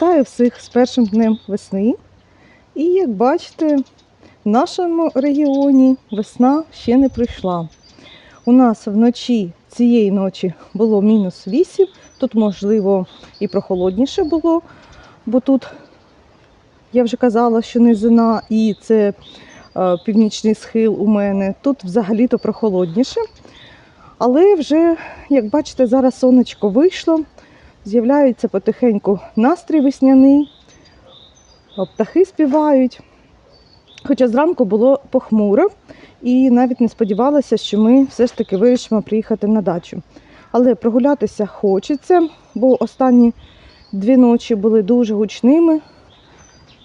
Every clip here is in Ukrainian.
Вітаю всіх з першим днем весни. І як бачите, в нашому регіоні весна ще не прийшла. У нас вночі цієї ночі було мінус 8, тут, можливо, і прохолодніше було, бо тут, я вже казала, що низина і це е, північний схил у мене. Тут взагалі-то прохолодніше. Але вже, як бачите, зараз сонечко вийшло, з'являється потихеньку настрій весняний, птахи співають. Хоча зранку було похмуро і навіть не сподівалася, що ми все ж таки вирішимо приїхати на дачу. Але прогулятися хочеться, бо останні дві ночі були дуже гучними.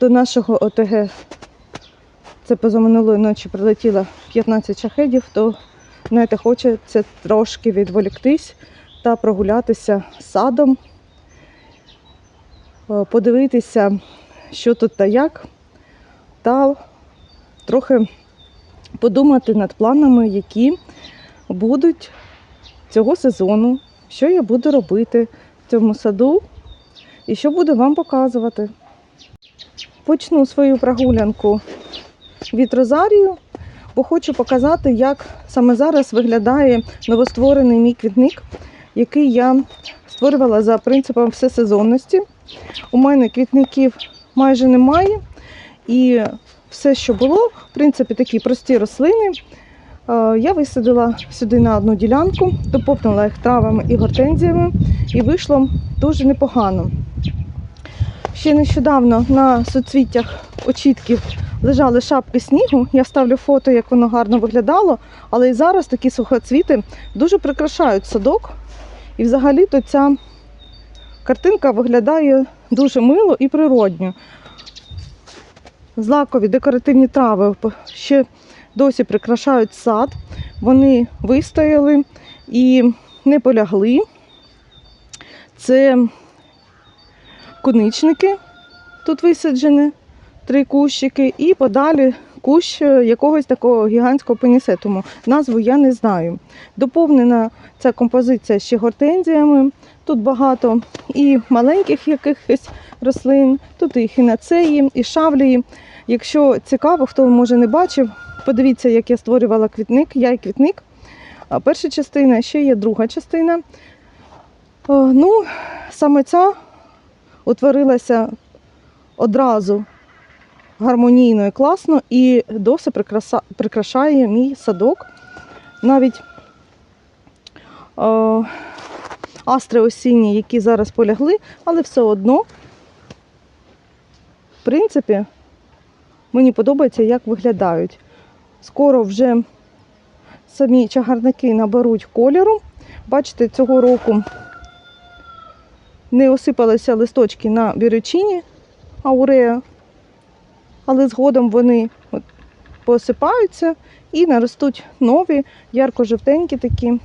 До нашого ОТГ це позаминулої ночі прилетіло 15 шахедів, то знаєте, хочеться трошки відволіктись та прогулятися садом, подивитися, що тут та як, та трохи подумати над планами, які будуть цього сезону, що я буду робити в цьому саду і що буду вам показувати. Почну свою прогулянку від Розарію, бо хочу показати, як саме зараз виглядає новостворений мій квітник, який я створювала за принципом всесезонності. У мене квітників майже немає. І все, що було, в принципі, такі прості рослини. е, Я висадила сюди на одну ділянку, доповнила їх травами і гортензіями, і вийшло дуже непогано. Ще нещодавно на суцвіттях очітків лежали шапки снігу. Я ставлю фото, як воно гарно виглядало. Але і зараз такі сухоцвіти дуже прикрашають садок. І взагалі-то ця картинка виглядає дуже мило і природньо. Злакові декоративні трави ще досі прикрашають сад. Вони вистояли і не полягли. Це куничники тут висаджені, три кущики, і подалі кущ е, якогось такого гігантського пенісетуму. Назву я не знаю. Доповнена ця композиція ще гортензіями. Тут багато і маленьких якихось рослин, тут і хінацеї, і шавлії. Якщо цікаво, хто може не бачив, подивіться, як я створювала квітник, я і квітник. А Перша частина, ще є друга частина. Ну, саме ця утворилася одразу гармонійно і класно і прикраса, прикрашає мій садок. Навіть о, астри осінні, які зараз полягли, але все одно, в принципі, мені подобається, як виглядають. Скоро вже самі чагарники наберуть кольору. Бачите, цього року не осипалися листочки на бірючині аурея, але згодом вони от посипаються і наростуть нові, ярко-жовтенькі такі,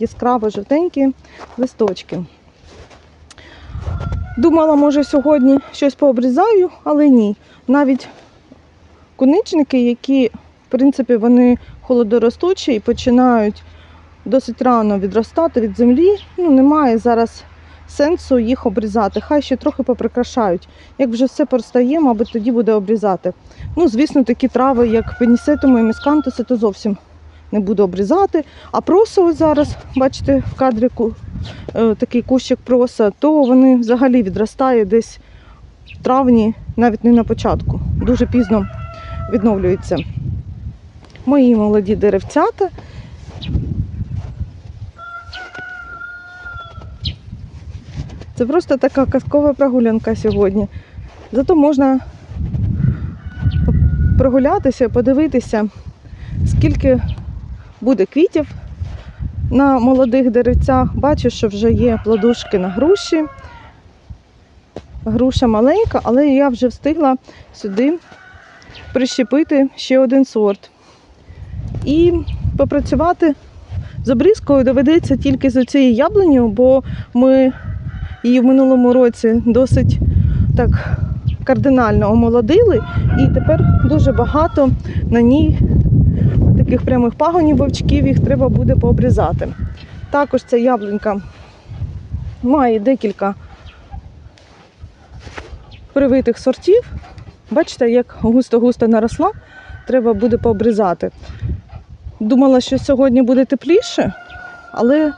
яскраво-жовтенькі листочки. Думала, може, сьогодні щось пообрізаю, але ні. Навіть куничники, які, в принципі, вони холодоростучі і починають досить рано відростати від землі, ну, немає зараз сенсу їх обрізати. Хай ще трохи поприкрашають. Як вже все поростає, мабуть, тоді буде обрізати. Ну, звісно, такі трави, як пенісетум і міскантуси, то зовсім не буду обрізати. А проса ось зараз, бачите, в кадрику е, такий кущик проса, то вони взагалі відростають десь в травні, навіть не на початку. Дуже пізно відновлюються. Мої молоді деревцята. Це просто така казкова прогулянка сьогодні. Зато можна прогулятися, подивитися, скільки буде квітів на молодих деревцях. Бачу, що вже є плодушки на груші. Груша маленька, але я вже встигла сюди прищепити ще один сорт. І попрацювати з обрізкою доведеться тільки з цією яблунею, бо ми її в минулому році досить так кардинально омолодили, і тепер дуже багато на ній таких прямих пагонів вовчків, їх треба буде пообрізати. Також ця яблунька має декілька привитих сортів. Бачите, як густо-густо наросла, треба буде пообрізати. Думала, що сьогодні буде тепліше, але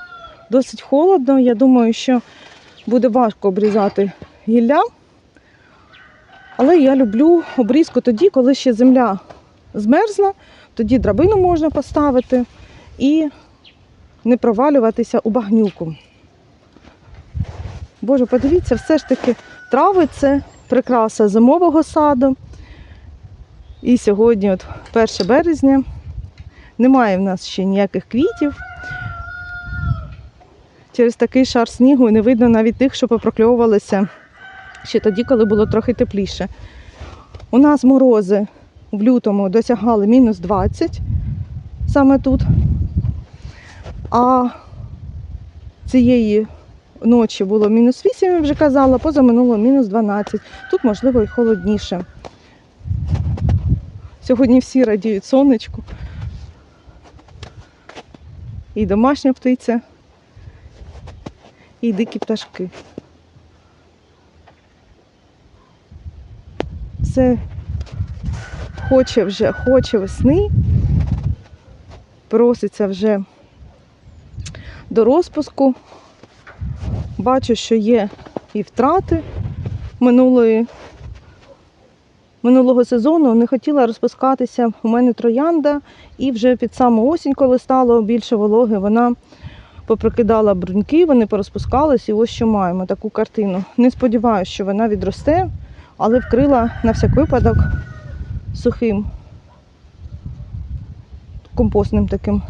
досить холодно. Я думаю, що буде важко обрізати гілля. Але я люблю обрізку тоді, коли ще земля змерзла, тоді драбину можна поставити і не провалюватися у багнюку. Боже, подивіться, все ж таки трави це прикраса зимового саду. І сьогодні, от 1 березня, немає в нас ще ніяких квітів. Через такий шар снігу не видно навіть тих, що попрокльовувалися ще тоді, коли було трохи тепліше. У нас морози в лютому досягали мінус 20 саме тут. А цієї ночі було мінус 8, я вже казала, позаминуло мінус 12. Тут, можливо, і холодніше. Сьогодні всі радіють сонечку. І домашня птиця, і дикі пташки. Все хоче вже, хоче весни, проситься вже до розпуску. Бачу, що є і втрати минулої, минулого сезону. Не хотіла розпускатися. У мене троянда, і вже під саму осінь, коли стало більше вологи, вона поприкидала бруньки, вони порозпускались, і ось що маємо таку картину. Не сподіваюся, що вона відросте, але вкрила на всяк випадок сухим компостним таким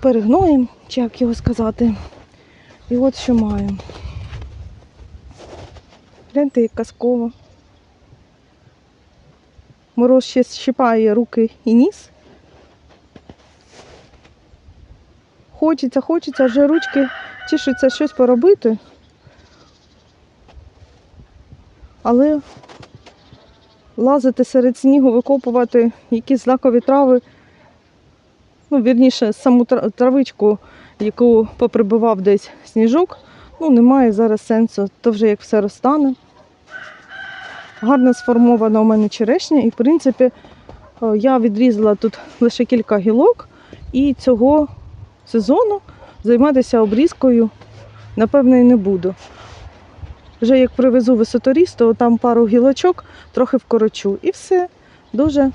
перегноєм, чи як його сказати. І от що маю. Гляньте, як казково. Мороз ще щипає руки і ніс. Хочеться, хочеться, вже ручки тішуться щось поробити. Але лазити серед снігу, викопувати якісь знакові трави, ну, вірніше, саму травичку, яку поприбивав десь сніжок, ну, немає зараз сенсу, то вже як все розтане. Гарно сформована у мене черешня, і в принципі я відрізала тут лише кілька гілок, і цього сезону займатися обрізкою, напевно, і не буду. Вже як привезу висоторіс, то там пару гілочок трохи вкорочу. І все. Дуже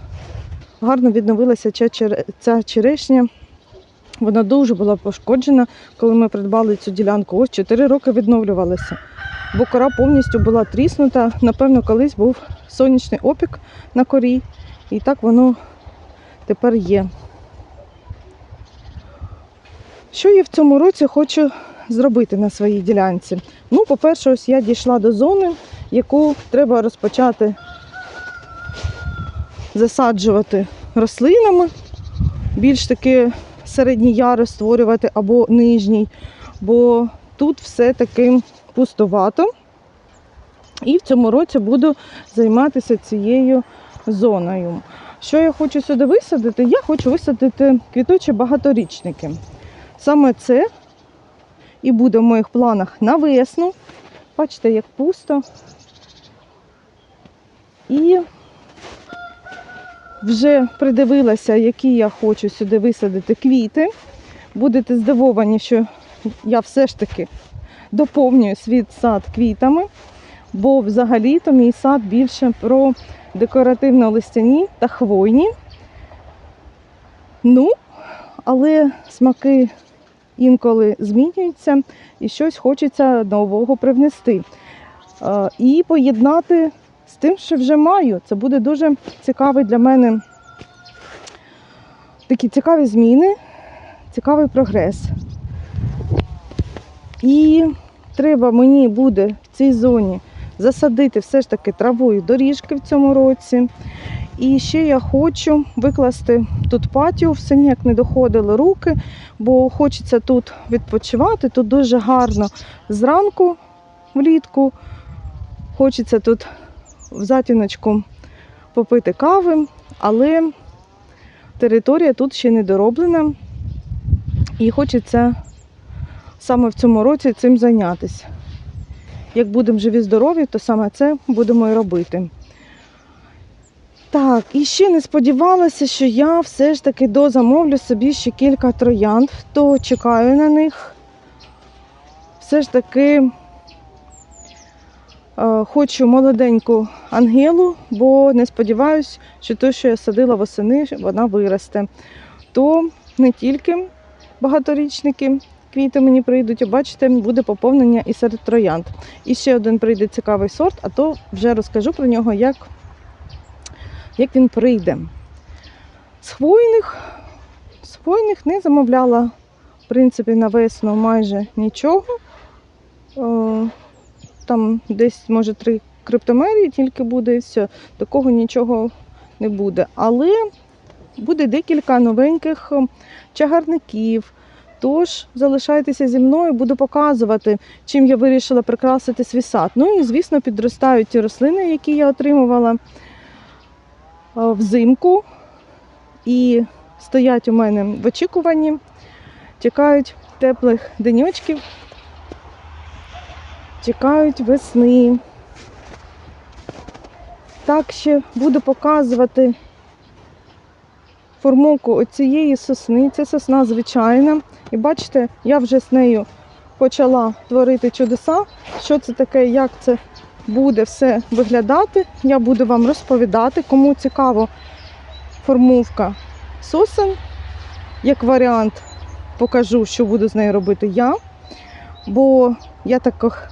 гарно відновилася ця чере- ця черешня. Вона дуже була пошкоджена, коли ми придбали цю ділянку. Ось 4 роки відновлювалася. Бо кора повністю була тріснута. Напевно, колись був сонячний опік на корі. І так воно тепер є. Що я в цьому році хочу зробити на своїй ділянці? Ну, по-перше, ось я дійшла до зони, яку треба розпочати засаджувати рослинами, більш таки середній ярус створювати або нижній, бо тут все таки пустовато. І в цьому році буду займатися цією зоною. Що я хочу сюди висадити? Я хочу висадити квіточі багаторічники. Саме це і буде в моїх планах на весну. Бачите, як пусто. І вже придивилася, які я хочу сюди висадити квіти. Будете здивовані, що я все ж таки доповнюю свій сад квітами, бо взагалі-то мій сад більше про декоративно-листяні та хвойні. Ну, але смаки інколи змінюються і щось хочеться нового привнести. Е, І поєднати з тим, що вже маю. Це буде дуже цікавий для мене такі цікаві зміни, цікавий прогрес. І треба мені буде в цій зоні засадити все ж таки траву і доріжки в цьому році. І ще я хочу викласти тут патіо, все ніяк не доходили руки, бо хочеться тут відпочивати. Тут дуже гарно зранку влітку. Хочеться тут в затіночку попити кави, але територія тут ще не дороблена. І хочеться саме в цьому році цим зайнятися. як будемо живі здорові, то саме це будемо і робити. Так, і ще не сподівалася, що я все ж таки дозамовлю собі ще кілька троянд, то чекаю на них. Все ж таки е, хочу молоденьку ангелу, бо не сподіваюся, що те, що я садила восени, вона виросте. То не тільки багаторічники квіти мені прийдуть, а бачите, буде поповнення і серед троянд. І ще один прийде цікавий сорт, а то вже розкажу про нього, як, як він прийде. З хвойних, з хвойних не замовляла, в принципі, на весну майже нічого. Е, Там десь, може, три криптомерії тільки буде і все. Такого нічого не буде. Але буде декілька новеньких е, чагарників. Тож залишайтеся зі мною, буду показувати, чим я вирішила прикрасити свій сад. Ну і, звісно, підростають ті рослини, які я отримувала взимку. І стоять у мене в очікуванні, чекають теплих денечків, чекають весни. Так ще буду показувати формовку оцієї сосни. Це сосна звичайна. І бачите, я вже з нею почала творити чудеса. Що це таке, як це буде все виглядати, я буду вам розповідати. Кому цікаво формовка сосен, як варіант, покажу, що буду з нею робити я. Бо я таких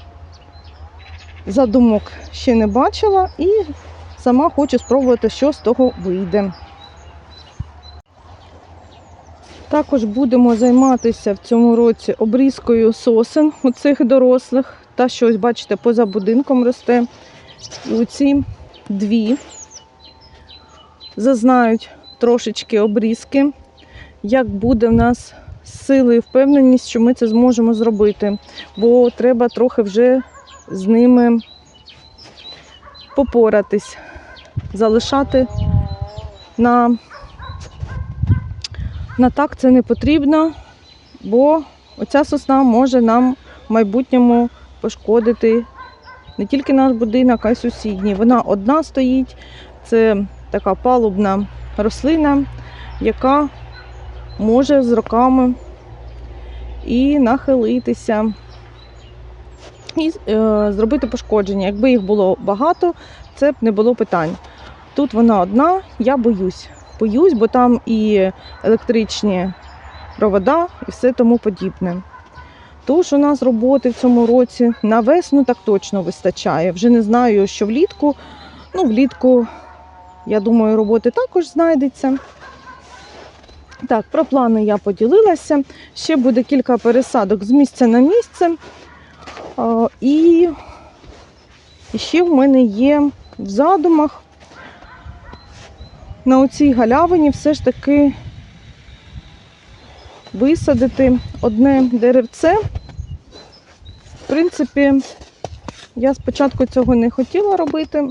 задумок ще не бачила і сама хочу спробувати, що з того вийде. Також будемо займатися в цьому році обрізкою сосен у цих дорослих. Та щось, бачите, поза будинком росте. І оці дві зазнають трошечки обрізки. Як буде в нас сили і впевненість, що ми це зможемо зробити. Бо треба трохи вже з ними попоратись, залишати на на так це не потрібно, бо оця сосна може нам в майбутньому пошкодити не тільки наш будинок, а й сусідній. Вона одна стоїть, це така палубна рослина, яка може з роками і нахилитися, і е, зробити пошкодження. Якби їх було багато, це б не було питань. Тут вона одна, я боюсь боюсь, бо там і електричні провода, і все тому подібне. Тож у нас роботи в цьому році на весну так точно вистачає. Вже не знаю, що влітку. Ну, влітку, я думаю, роботи також знайдеться. Так, про плани я поділилася. Ще буде кілька пересадок з місця на місце. І ще в мене є в задумах на оцій галявині все ж таки висадити одне деревце. В принципі, я спочатку цього не хотіла робити,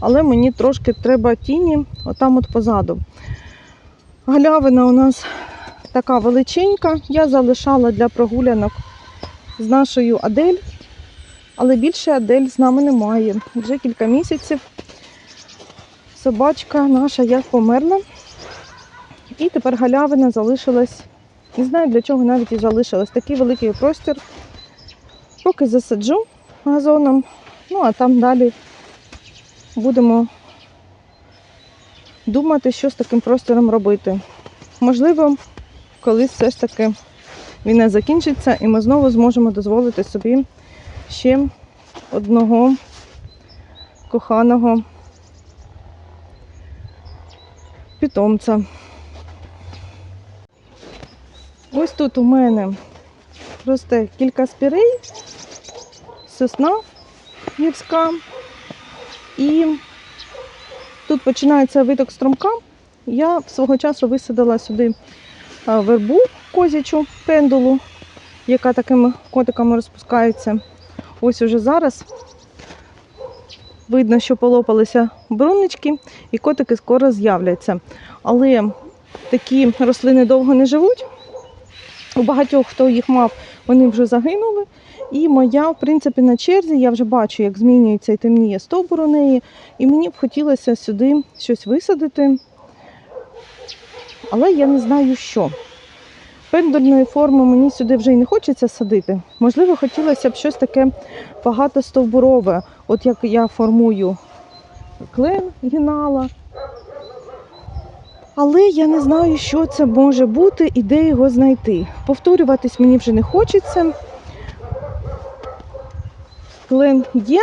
але мені трошки треба тіні отам от позаду. Галявина у нас така величенька. Я залишала для прогулянок з нашою Адель, але більше Адель з нами немає. Вже кілька місяців собачка наша як померла. І тепер галявина залишилась. Не знаю для чого навіть і залишилась. Такий великий простір. Поки засаджу газоном, ну а там далі будемо думати, що з таким простором робити. Можливо, колись все ж таки війна закінчиться і ми знову зможемо дозволити собі ще одного коханого питомця. Ось тут у мене росте кілька спірей, сосна гірська. І тут починається виток струмка. Я свого часу висадила сюди вербу козячу пендулу, яка такими котиками розпускається. Ось уже зараз Видно, що полопалися бруннички і котики скоро з'являться. Але такі рослини довго не живуть. У багатьох, хто їх мав, вони вже загинули. І моя, в принципі, на черзі, я вже бачу, як змінюється і темніє стовбур у неї. І мені б хотілося сюди щось висадити. Але я не знаю що. Пендульної форми мені сюди вже й не хочеться садити. Можливо, хотілося б щось таке багатостовбурове, от як я формую клен гінала. Але я не знаю, що це може бути і де його знайти. Повторюватись мені вже не хочеться. Клен є.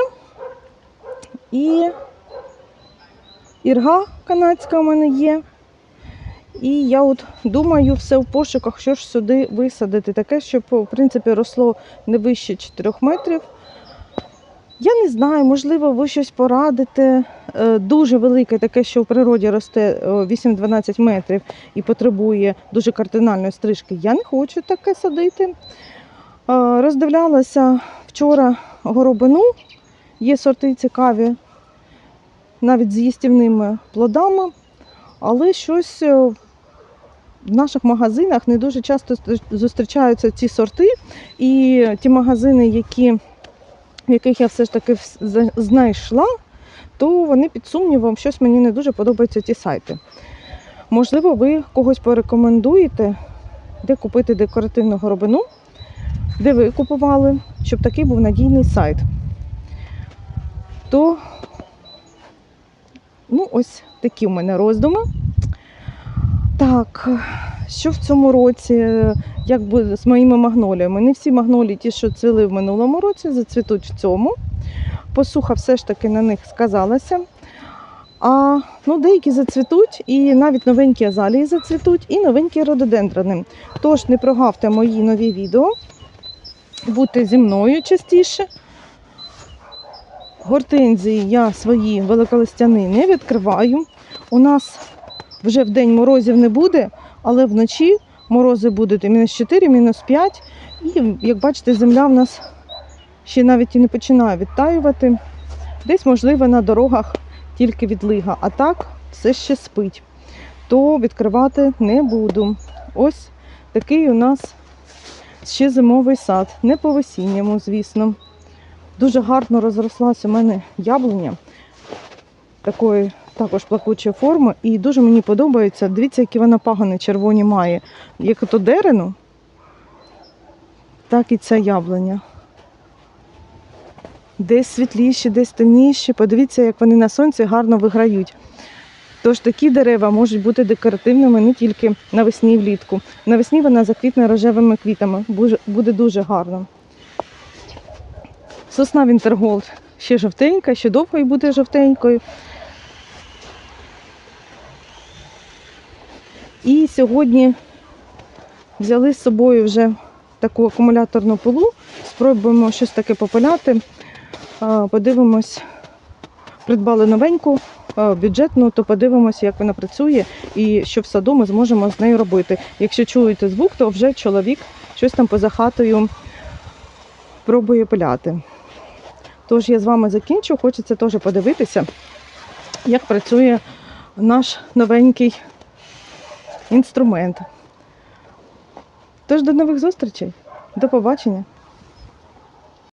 І ірга канадська у мене є. І я от думаю, все в пошуках, що ж сюди висадити. Таке, щоб, в принципі, росло не вище 4 метрів. Я не знаю, можливо, ви щось порадите. Е, Дуже велике, таке, що в природі росте е, 8-12 метрів і потребує дуже кардинальної стрижки. Я не хочу таке садити. Е, Роздивлялася вчора горобину. Є сорти цікаві, навіть з їстівними плодами, але щось е, в наших магазинах не дуже часто зустрічаються ці сорти. І ті магазини, які яких я все ж таки знайшла, то вони під сумнівом, щось мені не дуже подобаються ті сайти. Можливо, ви когось порекомендуєте, де купити декоративну горобину, де ви купували, щоб такий був надійний сайт. То, ну, ось такі в мене роздуми. Так, що в цьому році, як буде з моїми магноліями? Не всі магнолії, ті, що цвіли в минулому році, зацвітуть в цьому. Посуха все ж таки на них сказалася. А ну, деякі зацвітуть, і навіть новенькі азалії зацвітуть, і новенькі рододендрони. Тож не прогавте мої нові відео. Будьте зі мною частіше. Гортензії я свої великолистяни не відкриваю. У нас вже в день морозів не буде, але вночі морози будуть мінус 4, мінус 5. І, як бачите, земля в нас ще навіть і не починає відтаювати. Десь, можливо, на дорогах тільки відлига, а так все ще спить. То відкривати не буду. Ось такий у нас ще зимовий сад. Не по весінньому, звісно. Дуже гарно розрослася у мене яблуня такої також плакучої форми. І дуже мені подобається. Дивіться, які вона пагани червоні має. Як ото дерену, так і ця яблуня. Десь світліші, десь темніші. Подивіться, як вони на сонці гарно виграють. Тож такі дерева можуть бути декоративними не тільки навесні і влітку. Навесні вона заквітне рожевими квітами. Буде дуже гарно. Сосна Вінтерголд ще жовтенька, ще довго і буде жовтенькою. І сьогодні взяли з собою вже таку акумуляторну пилу. Спробуємо щось таке попиляти. Подивимось, придбали новеньку, бюджетну, то подивимося, як вона працює і що в саду ми зможемо з нею робити. Якщо чуєте звук, то вже чоловік щось там поза хатою пробує пиляти. Тож я з вами закінчу. Хочеться теж подивитися, як працює наш новенький інструмент. Тож до нових зустрічей. До побачення.